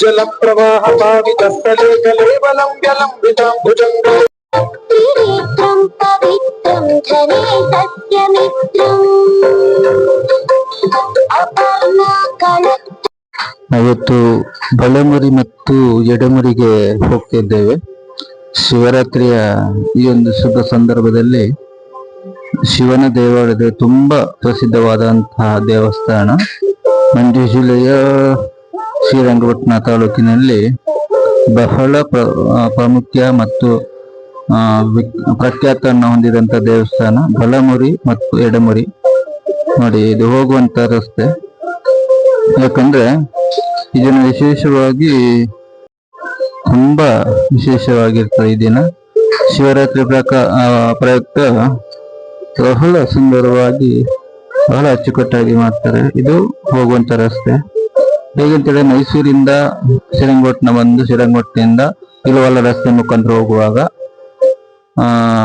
जलप्रवाह कलेवलं व्यलम्बितां भुजङ्गम् ಮಿತ್ರನೇ ಸತ್ಯಮಿತ್ರ ಮತ್ತು ಎಡಮರಿಗೆ ಹೋಗ್ತಿದ್ದೇವೆ. ಶಿವರಾತ್ರಿಯ ಈ ಒಂದು ಶುಭ ಸಂದರ್ಭದಲ್ಲಿ ಶಿವನ ದೇವಾಲಯದ ತುಂಬಾ ಪ್ರಸಿದ್ಧವಾದಂತಹ ದೇವಸ್ಥಾನ ಮಂಡ್ಯ ಜಿಲ್ಲೆಯ ಶ್ರೀರಂಗಪಟ್ಟಣ ತಾಲೂಕಿನಲ್ಲಿ ಬಹಳ ಪ್ರಾಮುಖ್ಯ ಮತ್ತು ಪ್ರಖ್ಯಾತವನ್ನು ಹೊಂದಿದಂತ ದೇವಸ್ಥಾನ ಬಲಮುರಿ ಮತ್ತು ಎಡಮುರಿ. ನೋಡಿ ಇದು ಹೋಗುವಂತ ರಸ್ತೆ. ಯಾಕಂದ್ರೆ ಇದನ್ನು ವಿಶೇಷವಾಗಿ ತುಂಬಾ ವಿಶೇಷವಾಗಿರ್ತದೆ ಈ ದಿನ. ಶಿವರಾತ್ರಿ ಪ್ರಕಾರ ಆ, ಪ್ರಯುಕ್ತ ಬಹಳ ಸುಂದರವಾಗಿ ಬಹಳ ಅಚ್ಚುಕಟ್ಟಾಗಿ ಮಾಡ್ತಾರೆ. ಇದು ಹೋಗುವಂತ ರಸ್ತೆ. ಹೇಗಂತೇಳಿ ಮೈಸೂರಿಂದ ಶ್ರೀರಂಗಪಟ್ಟಣ ಬಂದು ಶ್ರೀರಂಗಪಟ್ಟಣದಿಂದ ಇಲ್ಲವಲ್ಲ ರಸ್ತೆ ಮುಖಾಂತರ ಹೋಗುವಾಗ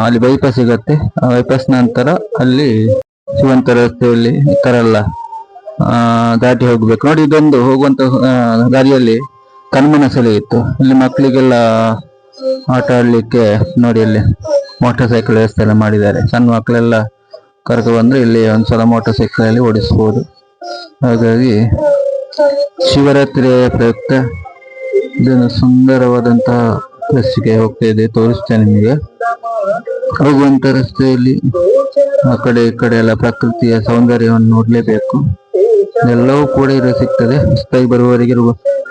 ಅಲ್ಲಿ ಬೈಪಾಸ್ ಸಿಗತ್ತೆ. ಆ ಬೈಪಾಸ್ ನಂತರ ಅಲ್ಲಿ ಶಿವಂತ ರಸ್ತೆಯಲ್ಲಿ ಈ ಥರ ಎಲ್ಲ ದಾಟಿ ಹೋಗ್ಬೇಕು. ನೋಡಿ, ಇದೊಂದು ಹೋಗುವಂತ ದಾರಿಯಲ್ಲಿ ಕಣ್ಮನ ಸೆಲೆ ಇತ್ತು. ಇಲ್ಲಿ ಮಕ್ಕಳಿಗೆಲ್ಲ ಆಟ ಆಡಲಿಕ್ಕೆ ನೋಡಿ, ಅಲ್ಲಿ ಮೋಟಾರ್ ಸೈಕಲ್ ವ್ಯವಸ್ಥೆ ಎಲ್ಲ ಮಾಡಿದ್ದಾರೆ. ಸಣ್ಣ ಮಕ್ಕಳೆಲ್ಲ ಕರ್ಕೊ ಬಂದ್ರೆ ಇಲ್ಲಿ ಒಂದ್ಸಲ ಮೋಟಾರ್ ಸೈಕಲ್ ಅಲ್ಲಿ ಓಡಿಸ್ಬೋದು. ಹಾಗಾಗಿ ಶಿವರಾತ್ರಿಯ ಪ್ರಯುಕ್ತ ಇದನ್ನು ಸುಂದರವಾದಂತಹ ಪ್ಲೇಸ್ಗೆ ಹೋಗ್ತಾ ಇದೆ ತೋರಿಸ್ತೇನೆ ನಿಮಗೆ. ಹೋಗುವಂತ ರಸ್ತೆಯಲ್ಲಿ ಆ ಕಡೆ ಈ ಕಡೆ ಎಲ್ಲ ಪ್ರಕೃತಿಯ ಸೌಂದರ್ಯವನ್ನು ನೋಡ್ಲೇಬೇಕು. ಎಲ್ಲವೂ ಕೂಡ ಇರ ಸಿಗ್ತದೆ. ಹೊಸದಾಗಿ ಬರುವವರಿಗೆ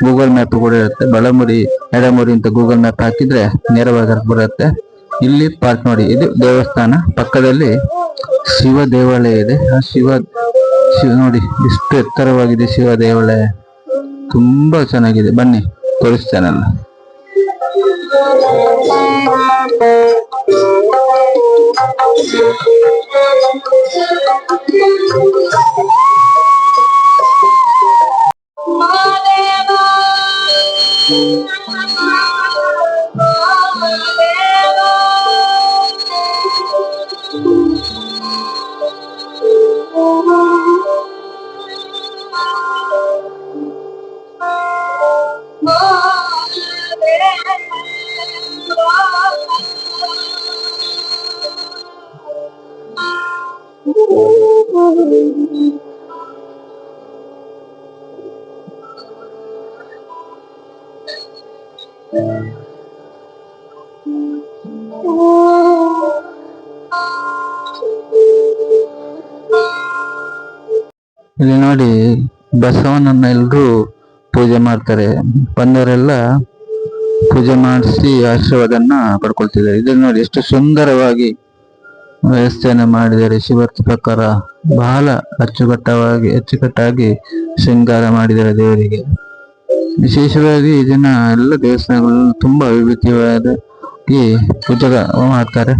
ಗೂಗಲ್ ಮ್ಯಾಪ್ ಕೂಡ ಇರುತ್ತೆ. ಬಲಮುರಿ ಎಡಮುರಿ ಅಂತ ಗೂಗಲ್ ಮ್ಯಾಪ್ ಹಾಕಿದ್ರೆ ನೇರವಾಗಿ ಬರುತ್ತೆ. ಇಲ್ಲಿ ಪಾರ್ಕ್ ನೋಡಿ, ಇದು ದೇವಸ್ಥಾನ. ಪಕ್ಕದಲ್ಲಿ ಶಿವ ದೇವಾಲಯ ಇದೆ. ಆ ಶಿವ ಶಿವ ನೋಡಿ, ಎಷ್ಟು ಎತ್ತರವಾಗಿದೆ ಶಿವ ದೇವಾಲಯ. ತುಂಬಾ ಚೆನ್ನಾಗಿದೆ. ಬನ್ನಿ ತೋರಿಸ್ತೇನಲ್ಲ Thank you. ಇಲ್ಲಿ ನೋಡಿ ಬಸವನನ್ನ ಎಲ್ರು ಪೂಜೆ ಮಾಡ್ತಾರೆ. ಬಂದವರೆಲ್ಲ ಪೂಜೆ ಮಾಡಿಸಿ ಆಶೀರ್ವಾದನ್ನ ಪಡ್ಕೊಳ್ತಿದ್ದಾರೆ. ಇದನ್ನ ನೋಡಿ ಎಷ್ಟು ಸುಂದರವಾಗಿ ವ್ಯವಸ್ಥೆಯನ್ನ ಮಾಡಿದ್ದಾರೆ ಶಿವರ್ತಿ ಪ್ರಕಾರ ಬಹಳ ಅಚ್ಚುಕಟ್ಟವಾಗಿ ಅಚ್ಚುಕಟ್ಟಾಗಿ ಶೃಂಗಾರ ಮಾಡಿದ್ದಾರೆ ದೇವರಿಗೆ. ವಿಶೇಷವಾಗಿ ಇದನ್ನ ಎಲ್ಲ ದೇವಸ್ಥಾನಗಳು ತುಂಬಾ ಈ ಪೂಜೆ ಮಾಡ್ತಾರೆ.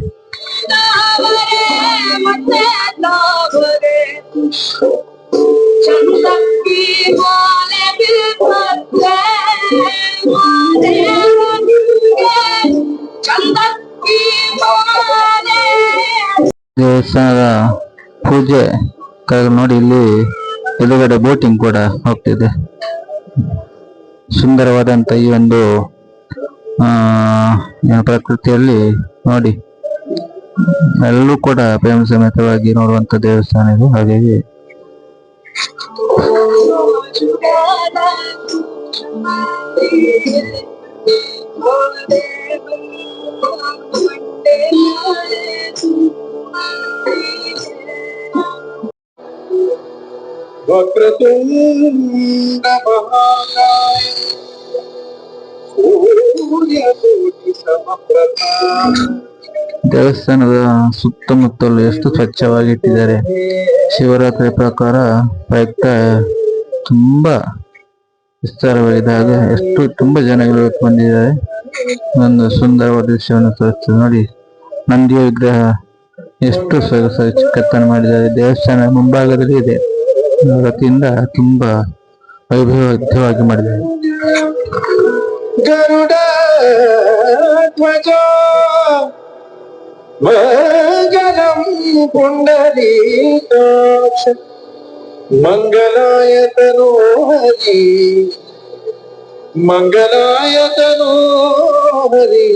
ದೇವಸ್ಥಾನದ ಪೂಜೆ ನೋಡಿ ಇಲ್ಲಿ ಎದುರುಗಡೆ ಬೋಟಿಂಗ್ ಕೂಡ ಹೋಗ್ತಿದೆ. ಸುಂದರವಾದಂತ ಈ ಒಂದು ಪ್ರಕೃತಿಯಲ್ಲಿ ನೋಡಿ. ಎಲ್ಲೂ ಕೂಡ ಪ್ರೇಮ ಸಮೇತವಾಗಿ ನೋಡುವಂತ ದೇವಸ್ಥಾನ ಇದು. ಹಾಗಾಗಿ ದೇವಸ್ಥಾನದ ಸುತ್ತಮುತ್ತಲು ಎಷ್ಟು ಸ್ವಚ್ಛವಾಗಿ ಇಟ್ಟಿದ್ದಾರೆ ಶಿವರಾತ್ರಿ ಪ್ರಕಾರ ಪ್ರಯುಕ್ತ ತುಂಬಾ ವಿಸ್ತಾರವಾಗಿದ್ದಾಗ ಎಷ್ಟು ತುಂಬಾ ಜನಗಳು ಬಂದಿದ್ದಾರೆ. ಒಂದು ಸುಂದರವಾದ ದೃಶ್ಯವನ್ನು ತೋರಿಸ್ತದೆ ನೋಡಿ. ನಂದಿಯ ವಿಗ್ರಹ ಎಷ್ಟು ಸೊಗಸ ಚಿಕ್ಕತ್ತನ್ನು ಮಾಡಿದ್ದಾರೆ. ದೇವಸ್ಥಾನ ಮುಂಭಾಗದಲ್ಲಿ ಇದೆ. ರತಿಯಿಂದ ತುಂಬಾ ವೈಭವವಾಗಿ ಮಾಡಿದ್ದಾರೆ. ಗರುಡ ಮಂಗಲಂ ಪುಂಡಲೀಕಾಕ್ಷ ಮಂಗಲಾಯತನೋ ಹರಿ ಮಂಗಲಾಯತನೋ ಹರಿ